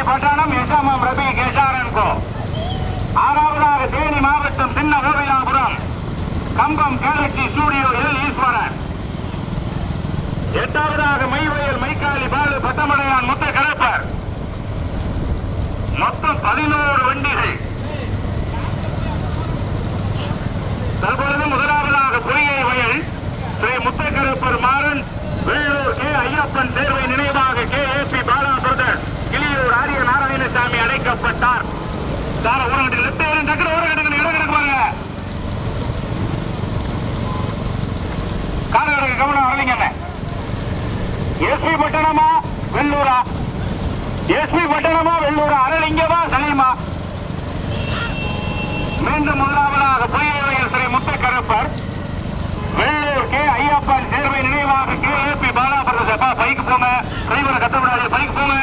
S P Pattanam SMM Rafi கேசாரன்கோ ஆறாவதாக தேனி மாவட்டம் Chinna Kovilapuram. Cumbum galaxy studio L Eswaran. எட்டாவதாக மைவயல் மைக்காலி பாலு பட்டமடையான் முத்த கலப்பர் மொத்தம் பதினோரு வண்டிகள். தற்பொழுது முதலாவதாக பொறியை வயல் ஸ்ரீ முத்தக்கருப்பர் மாறன் வேலூர் கே ஐயப்பன் தேர்வை நினைவாக K A P Balasuran Tiruchendur Arya Narayanasamy அழைக்கப்பட்டார். சார் ஒரு லெப்ட் டக்குனு ஒரு இடம் கிடக்கு பாருங்க. காரர்களுக்கு கவனம் வரவீங்க எஸ்பி பட்டணமா? வெள்ளூரா? எஸ்பி பட்டணமா? வெள்ளூரா? அரளிங்கமா சலீமா? மீண்டும் முதலாவதாக பொய்யவையில் ஸ்ரீ முத்தக்கரப்பர். வெள்ளூர் கே. ஐயப்பன் சேர்வை நினைவாக K. A. P. Balapuram bike போங்க. டிரைவர் கத்தப்படாது பைக்கு போங்க.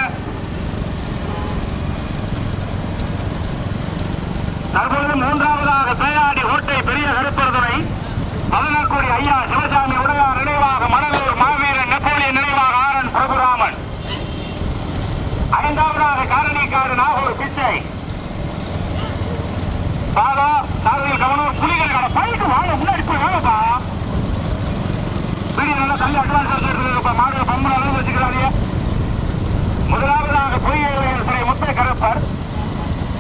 தற்பொழுது மூன்றாவதாக பேயாடி ஓட்டை பெரிய கருப்பர்துறை பதினக்குடி ஐயா சிவசாமி உடையார் நினைவாக மணலூர் மாவீரன் நெப்போலியன் நினைவாக ஆரன் பிரபுராமன். ஐந்தாவதாக காரணிக்காடு நாகூர் பிச்சை. பாதா சாரதியில் கவனம் புலிகள் கடை. பைக்கு வாழ முன்னாடி போய் வாழப்பா வீடியோ நல்லா தள்ளி அட்வான்ஸ் எடுத்துருக்கப்பா மாடு பம்பு அளவு வச்சுக்கிறாங்க. முதலாவதாக பொறியியல் துறை முத்தை கருப்பர்.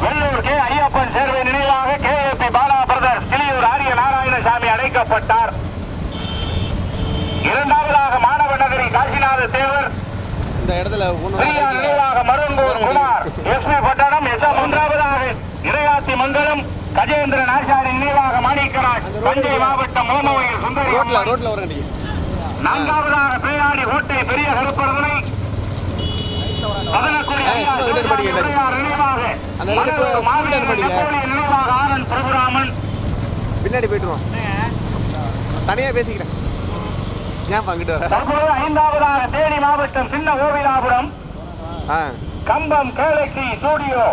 வெள்ளூர் கே. ஐயப்பன் சேர்வை நினைவாக K. A. P. Bala brothers Kiliyur Arya Narayanasamy அழைக்கப்பட்டார் இரண்டாவதாக மாணவ நகரி காசிநாத தேவர். இந்த இடத்துல நினைவாக Marungur Kumar. S. P. Pattanam. S. மூன்றாவதாக இரையாத்தி மங்கலம். கஜேந்திரன் ஆசாரி நினைவாக மாணிக்கராஜ். தஞ்சை மாவட்டம் மோமோயில் சுந்தரி நான்காவதாக பேயாடி ஓட்டை பெரிய கருப்பர்தனை பின்னாடி போயிட்டுருவோம். தனியா பேசிக்கிறேன். ஏன் பங்கிட்டு தற்போது ஐந்தாவதாக தேனி மாவட்டம் Chinna Kovilapuram. Cumbum galaxy studio.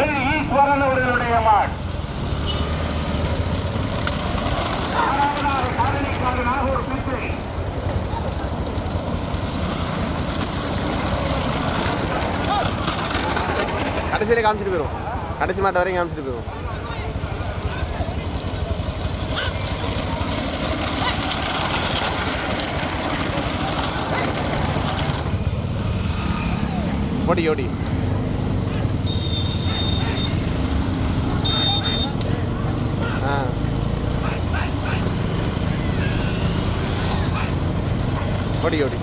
L Eswaran அவர்களுடைய மாட். ஆறாவதாக நாகூர் பிச்சை. கடைசியில் காமிச்சிட்டு போயிடும் கடைசி மாட்ட வரையும் காமிச்சிட்டு போயிடும் ஓடி ஓடி. ஆ. ஓடி ஓடி.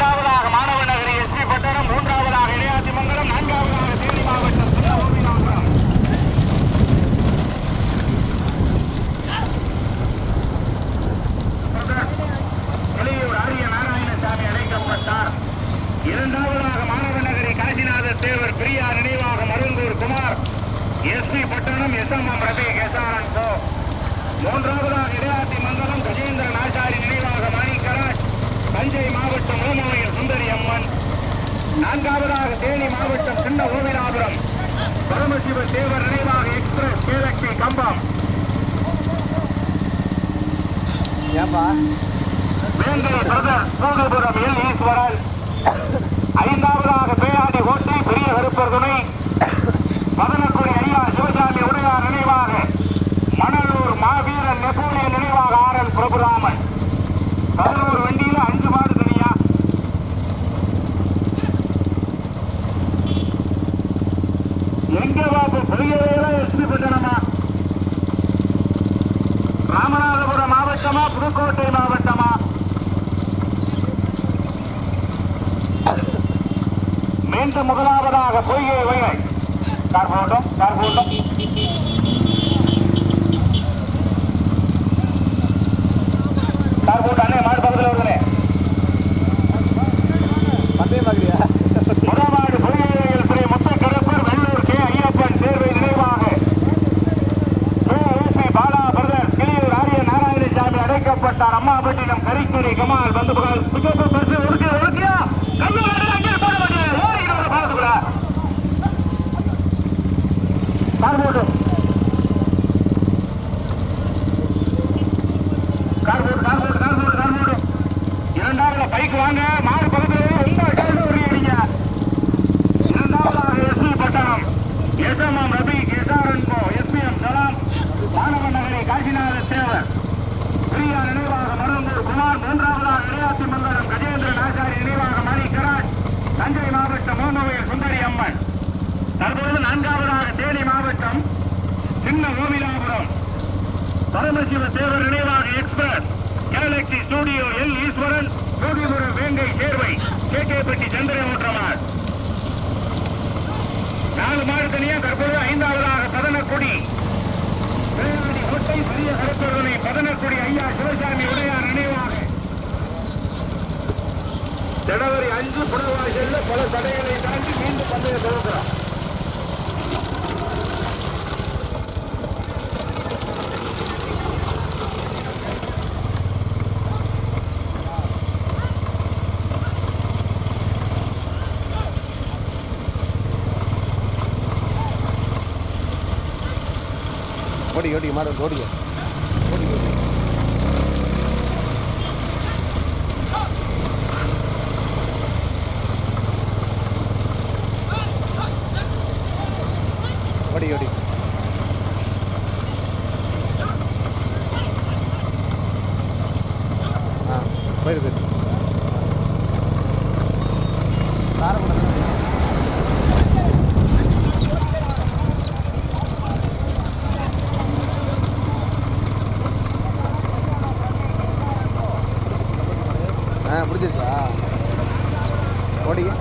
இரண்டாவதாக மாணவ நகரி எஸ்பி பட்டணம் மூன்றாவதாக இளையாசிமங்கலம் நான்காவதாக தேனி மாவட்டம் இரண்டாவதாக மாணவ நகரி காசிநாத தேவர் பிரியா நினைவாக Marundur Kumar S P Pattanam S M M ரபி கேசானந்தோ மூன்றாவதாக இடையாத்தி மங்கலம் கஜேந்திரன் ஆச்சாரி நினைவாக தஞ்சை மாவட்டம் ஓமவையில் சுந்தரி அம்மன். நான்காவதாக தேனி மாவட்டம் சின்ன ஓவிலாபுரம் பரமசிவ தேவர் நினைவாக எக்ஸ்பிரஸ் கேலக்சி கம்பம். வேங்கை பிரதர் சூதுபுரம் எல் ஈஸ்வரன். ஐந்தாவதாக பேயாடி ஓட்டி பெரிய கருப்பர் துணை மதனக்குடி ஐயா சிவசாமி உடையார் நினைவாக மணலூர் மாவீரன் நெப்போலியன் நினைவாக ஆர் எல் பிரபுராமன் பதினோரு வண்டியில அஞ்சு மாடு தனியா எங்க பாப்பு பெரிய எஸ்பி பட்டணமா ராமநாதபுரம் மாவட்டமா புதுக்கோட்டை மாவட்டமா மீண்டும் முதலாவதாக பொய்கை வயலை கார் போட்டும் கார் போட்டும் கார் போட்டு அண்ணே மாடு பக்கத்தில் வருதுனே பந்தயம் பார்க்குறியா முதலாவது பொய்கை வயல் ஸ்ரீ முத்தக்கருப்பர் வெள்ளூர் கே ஐயப்பன் தேர்வை நினைவாக ஏசி பாலா பிரதர் கிளியூர் ஆரிய நாராயணசாமி அடைக்கப்பட்டார் அம்மாபட்டினம் கரித்துறை கமால் வந்து புகழ் சுகப்பு பரிசு ஒடுக்கு ஒடுக்கியா கையில் வரல, அங்கே போட இரண்டாவது பைக் வாங்க. மாடு பக்கத்துல ரொம்ப கேள்வி வருகிறீங்க SP Pattanam. SMM Rafi SRN Co SPM Salam Manava Nagari Kasinatha Priya நினைவாக மருந்தூர் குமார் மூன்றாவதாக இளையாசி மங்கலம் கஜேந்திரன் ஆச்சாரி நினைவாக மாணிக்கராஜ் தஞ்சை மாவட்டம் மோனோவில் சுந்தரி அம்மன். தற்போது நான்காவதாக தேனி மாவட்டம் சின்ன கோவிலாபுரம் பரமசிவ தேவர் நினைவாக express. Galaxy studio L Eswaran Kodipuram Vengai Servai K K பெட்டி சந்திரன் ஓட்டமார் நாலு மாடு தற்போது ஐந்தாவதாக பதனக்குடி வேளாடி கோட்டை பெரிய கருப்பொருளை பதனக்குடி ஐயா சிவசாமி உடையார் நினைவாக. ஜனவரி அஞ்சு புனவாசல்ல பல தடைகளை தாண்டி மீண்டும் பந்தய துவங்குறோம் ஓடி ஓடி மாடு ஓடிங்க ஓடி. ஓடி ஆ போயிருக்கு. ஆ பிடிச்சிருக்கா ஓடிங்க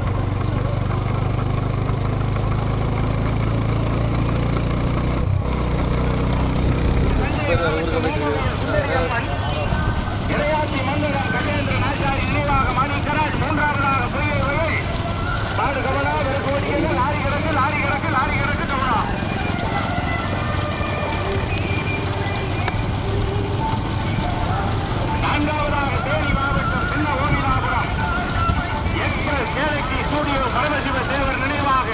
இடையாட்சி மங்கலம் கஜேந்திரன் ஆச்சாரி நினைவாக மாணிக்கராஜ் மூன்றாவதாக பொய்யை வயல் மாடு கவலா விறகு ஓடியது லாரி கிடக்கு லாரி கிடக்கு லாரி கிடக்கு கவலா நான்காவதாக தேனி மாவட்டம் Chinna ஓமிலாபுரம் express galaxy studio Paramasiva Thevar நினைவாக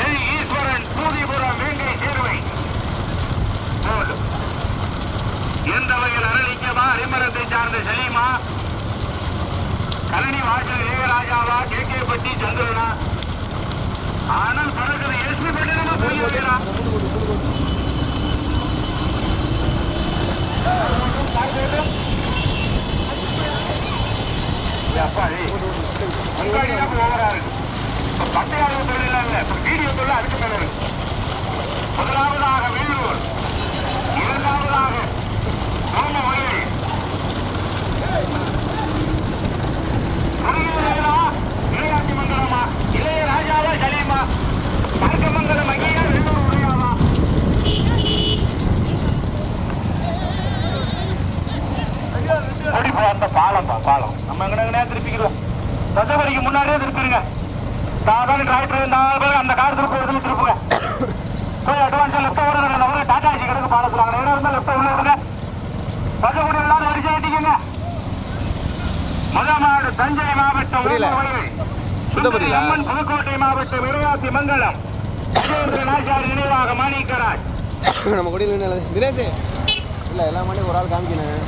எல் ஈஸ்வரன் பூதிபுரம் வேங்கை சேர்வை போதும் எந்த வகையில் அரளிக்கவா அரிமரத்தை சார்ந்த சலீமா கலனி வாசல் ஏகராஜாவா கே. கே. பட்டி சந்திரனா? ஆனால் பிறகு எஸ்பி பட்டினமா போய் வைக்கிறா அப்பாடி முன்னாடி தான் ஓவரா இருக்கு. பட்டையாளர் வீடியோ தொழில் அதுக்கு இருக்கு. முதலாவதாக வேலூர் இரண்டாவதாக ஆமா வயல் அந்த பாலம் பாலம் நம்ம எங்கடா திருப்பிக்கலாம் தசபடிக்கு முன்னாடியே திருப்பிடுங்க சாதாரண டிராக்டர் நாலு பேர் அந்த கார் திருப்பி எடுத்து திருப்புங்க அட்வான்ஸாக லெஃப்ட் ஓடுங்க டாட்டா ஆட்சி கிடக்கு பாலம் சொல்லுவாங்க ஏன்னா இருந்தால் லெஃப்ட் உள்ள இருங்க தசபடி எல்லாரும் அடிச்சு முதமாடு தஞ்சை மாவட்டம் அம்மன் புதுக்கோட்டை மாவட்டம் விளையாட்டு மங்கலம். நாச்சார் நினைவாக மாணிக்கராஜ். நம்ம கொடியில் தினேஷ் இல்லை எல்லா மாட்டையும் ஒரு ஆள் காமிக்கணும்.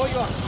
போய்க்கு வா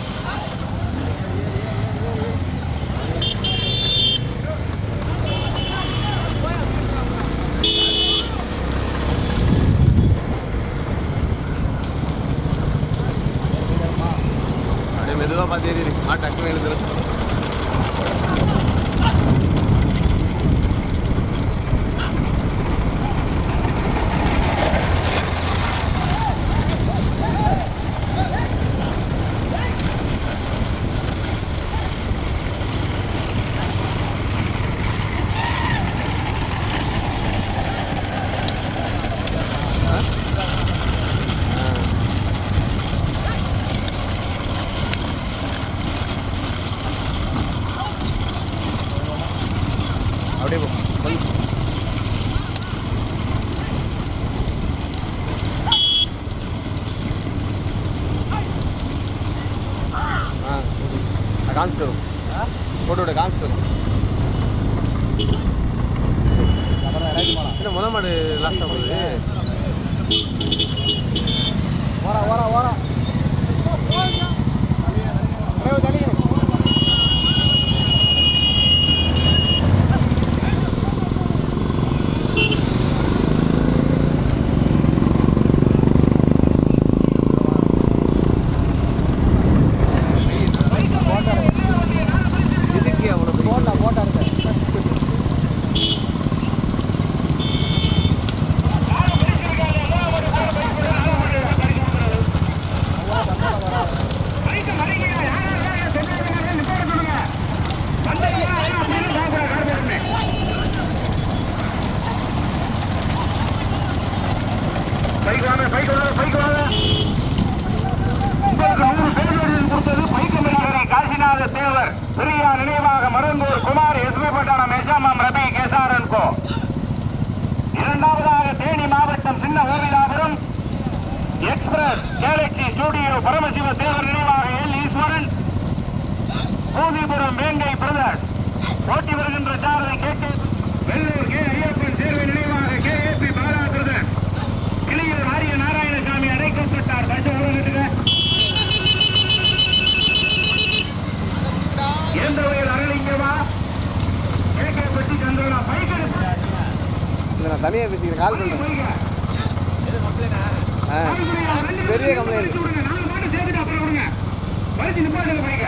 ஓட்டி வருகின்ற சாரதை கேட்டு வெள்ளூர் கே ஐயப்பன் தேர்வு நினைவாக கே ஏ பி பாலாசுரன் கிளியில் ஆரிய நாராயணசாமி அடைக்கப்பட்டார். பஞ்சம் உருகிட்டு எந்த வகையில் அரளிங்கமா கே கே பட்டி சந்திரனா பைக்கெடுப்பு நான் தனியாக பேசிக்கிறேன். கால் பண்ணுறேன் பெரிய கம்ப்ளைண்ட் அப்புறம் விடுங்க பரிசு நிப்பாட்டுங்க பைக்க.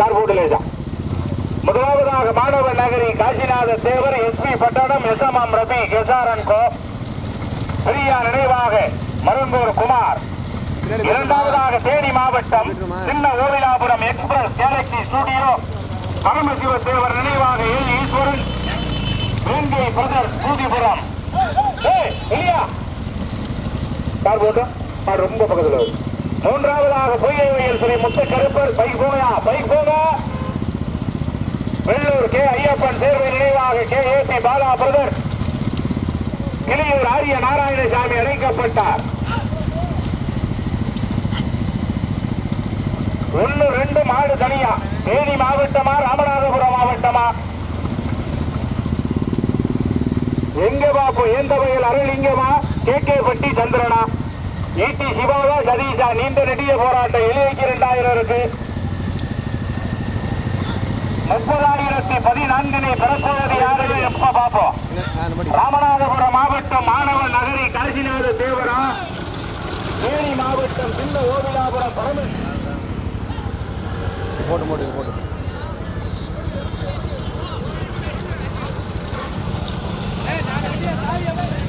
கார் முதலாவதாக Manava Nagari Kasinatha Thevar SP Pattanam SMM Rafi SRN Co. Priya நினைவாக மருந்தூர் குமார். இரண்டாவதாக தேனி மாவட்டம் சின்ன Ovilapuram express galaxy studio. Paramasiva Thevar நினைவாக எல் ஈஸ்வரன். வேங்கை பிரதர் பூதிபுரம் ஏய், இல்லையா கார் ரொம்ப பக்கத்தில் மூன்றாவதாக பொய்யை வயல் ஸ்ரீ முத்து கருப்பர் பைக் போகா பைக் வெள்ளூர் கே ஐயப்பன் சேர்வை நினைவாக K A P Bala brother. Kiliyur Arya Narayanasamy அழைக்கப்பட்டார் ஒன்னு ரெண்டு மாடு தனியா. தேனி மாவட்டமா ராமநாதபுரம் மாவட்டமா? எங்க பாப்போம் எந்த வயல் அருளிங்கமா கே கே பட்டி சந்திரனா? ஈட்டி சிவாவா சதீஷா நீண்ட நெடிய போராட்டம் எழுபத்தி இரண்டாயிரம் இருக்கு முப்பதாயிரத்தி பதினான்கினை பெறப்போவது யாரு எப்ப பாப்போம் ராமநாதபுரம் மாவட்டம் மாணவ நகரி காசிநாத தேவரா தேனி மாவட்டம் சின்ன ஓவிலாபுரம் பரம போட்டு போட்டு போட்டு. போட்டு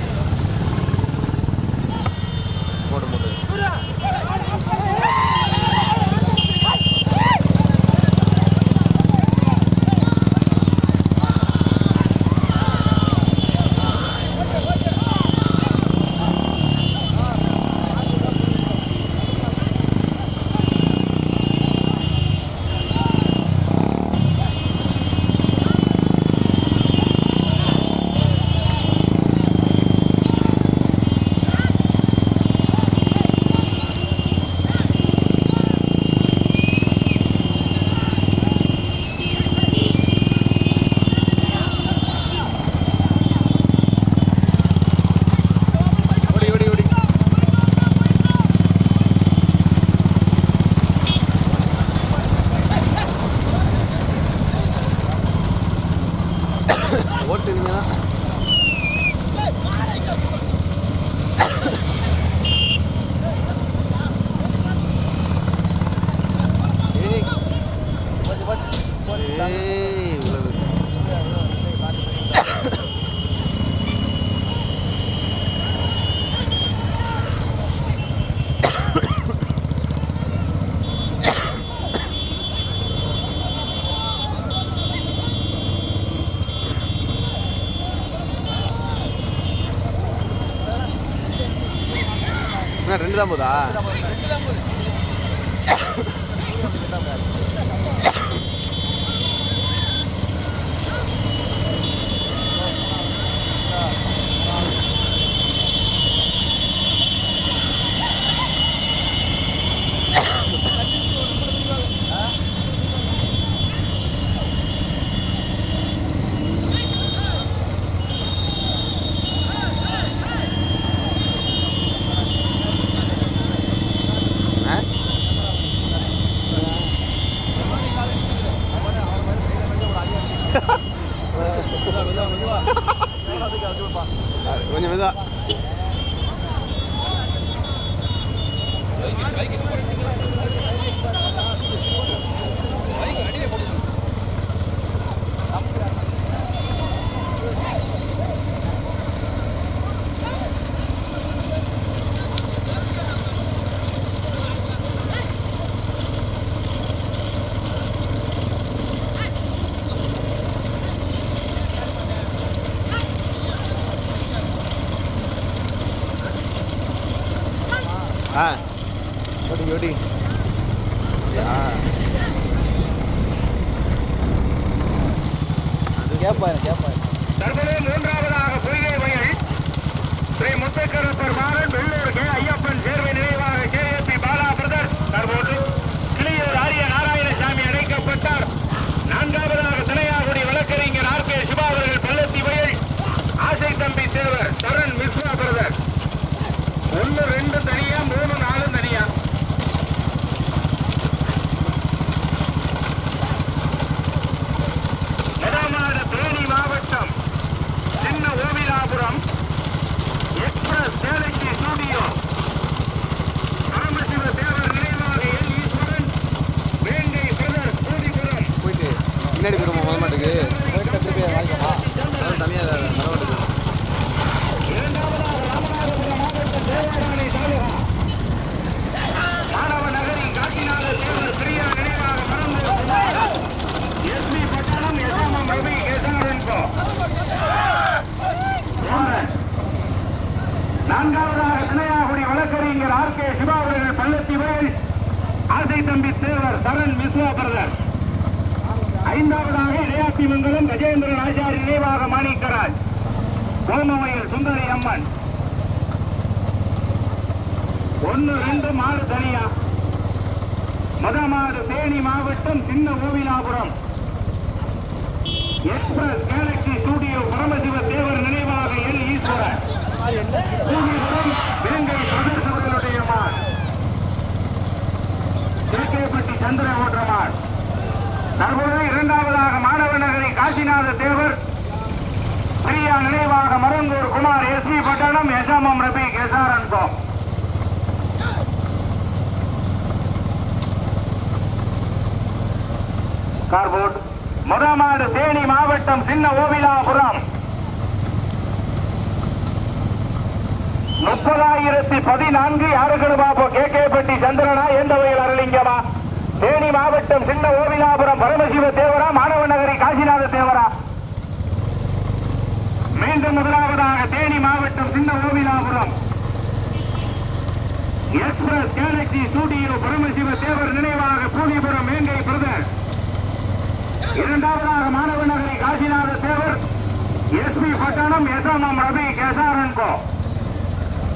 என்ன ரெண்டு தான் போதா ஆ கொஞ்சம் மெதுவா ஆ ஓடி ஓடி ஆ கேட்பாரு கேட்பாரு தற்போது மூன்றாவதாக பொய்கை வயல் ஸ்ரீ முத்துக்கருப்பர் மாறன் வெள்ளூர் கே ஐயப்பன் சேர்வை நினைவாக பின்னாடி போயிருமா முதல் மாட்டுக்கு. தனியாக மரமாட்டுக்கு மாணவ நகரி காட்டினாத தேவர் பிரியா நினைவாக மறந்து எஸ்பி பட்டணம் எஸ்எம்எம் ரவி கேசவரன்கோ நான்காவதாக திணையாகுடி வழக்கறிஞர் ஆர் கே சிவா அவர்கள் பள்ளத்தி வயல் ஆசை தம்பி தேவர் சரண் விஸ்வா பிரதர் ஐந்தாவதாக இளையாத்தி மங்கலம் கஜேந்திரன் ஆச்சாரி நினைவாக மாணிக்கராஜ் கோமவையில் சுந்தரி அம்மன் ஒன்னு ரெண்டு மாடு தனியா? மதமாடு தேனி மாவட்டம் சின்ன Ovilapuram express galaxy studio Paramasiva Thevar நினைவாக எல் ஈஸ்வரன். பூமிபுரம் வேங்கை பிரதர்ஸ் மாள் திருக்கேப்பட்டி சந்திர ஓட்டமாள் தற்போது இரண்டாவதாக மாணவ நகரி காசிநாத தேவர். பிரியா நினைவாக Marangur Kumar S P Pattanam SMM Rafi SRN Co cardboard முதமாடு தேனி மாவட்டம் சின்ன ஓவிலாபுரம். முப்பதாயிரத்தி பதினான்கு யாருக்கடு பாப்போம் கே கே பட்டி சந்திரனா எந்த வகையில் அரலிங்கமா தேனி மாவட்டம் சின்ன ஓவிலாபுரம் பரமசிவ தேவரா மாணவ நகரி காசிநாத தேவரா? மீண்டும் முதலாவதாக தேனி மாவட்டம் Chinna Ovilapuram. Express galaxy studio Paramasiva Thevar நினைவாக பூனிபுரம் மேங்கை பிரதர் இரண்டாவதாக மாணவ நகரி காசிநாத தேவர் எஸ்பி பட்டணம் எஸ்எம்எம் ரவி கேசாரன்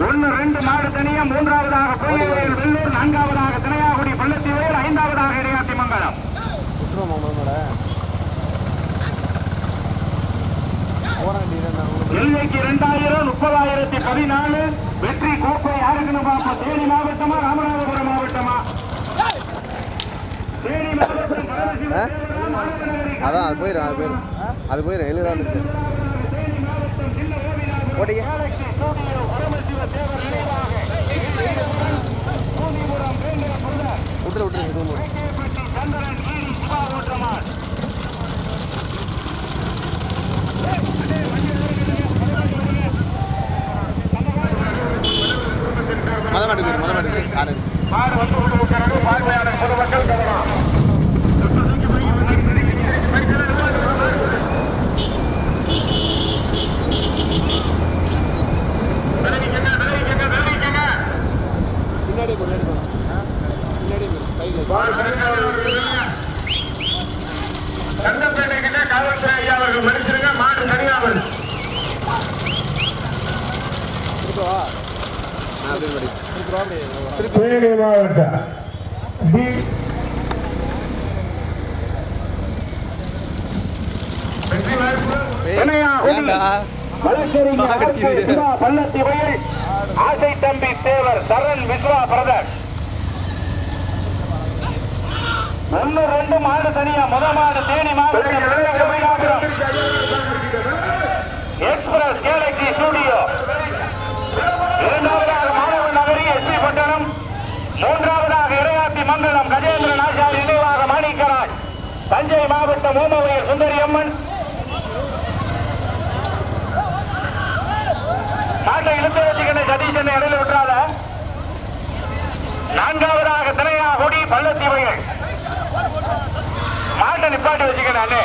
ஒன்னு ரெண்டு மாடு தனியா மூன்றாவதாக பொய்யவேல் வெள்ளூர் நான்காவதாக திரையாகுடி பள்ளத்தி ஐந்தாவதாக இடையாத்தி மங்கலம். எல்லைக்கு இரண்டாயிரம் முப்பதாயிரத்தி பதினாலு வெற்றி கோப்பை யாருக்குன்னு பார்ப்போம். தேனி மாவட்டமா ராமநாதபுரம் மாவட்டமா? தேனி மாவட்டம். அதான் அது போயிடும் அது போயிடும் அது போயிடும் எழுதுதான் இருக்கு போட்டீங்க விட்டுரு விட்டுரு இது மத மாட்டுக்கு மத மாட்டுக்கு மாடு வந்து பொதுமக்கள் கவனம் விலகிக்கங்க, விலகிக்கங்க, விலகிக்கங்க. பின்னாடியே கொண்டு போகணும் பின்னாடியே போயிரு கையில் மாடு கடுமையாக விழுங்க. சங்கப்பேட்டை கிட்ட காவல்துறை ஐயா அவர்கள் மன்னிச்சிருங்க மாடு தனியாக வருது திருப்பவா நான் அப்படியே படி திருப்பி அப்படி திருப்பி தேனி மாவட்டம் டி வெற்றி வாய்ப்பு ஏன்டா வழக்கறிஞர் ஆர் கே சிவா பள்ளத்தி வயல் ஆசை தம்பி தேவர் சரண் விஸ்வா பிரதர் ஒன்னு ரெண்டு மாடு தனியா முத மாடு தேனி மாவட்டம் கட்சி ஸ்டுடியோ இரண்டாவதாக மாணவன் நகரி எஸ்பி பட்டணம். மூன்றாவதாக இரையாத்தி மங்கலம் கஜேந்திரன் ஆச்சாரி நினைவாக மாணிக்கராஜ். தஞ்சை மாவட்டம் ஓமவையர் சுந்தரி அம்மன் நாட்டை இழுத்து வச்சுக்கணும் சதீஷன் இடையில விட்டுறாத நான்காவதாக திரையாகுடி பள்ளத்தி வயல் மாட்டை நிப்பாட்டி வச்சுக்கணும் அண்ணே.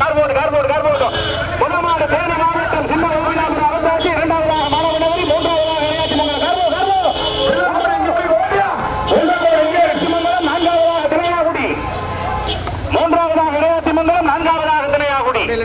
கார்போர்டு கார்போர்டு கார்போர்டு. முதமாடு தேனி மாவட்டம் சின்ன ஊரிலாபுரம் அரசாட்சி இரண்டாவதாக மாணவ நகரி மூன்றாவதாக விளையாட்டு மங்கலம். கார்போர்டு நான்காவதாக திரையாகுடி மூன்றாவதாக விளையாட்டு மங்கலம் நான்காவதாக திரையாகுடி அப்படியே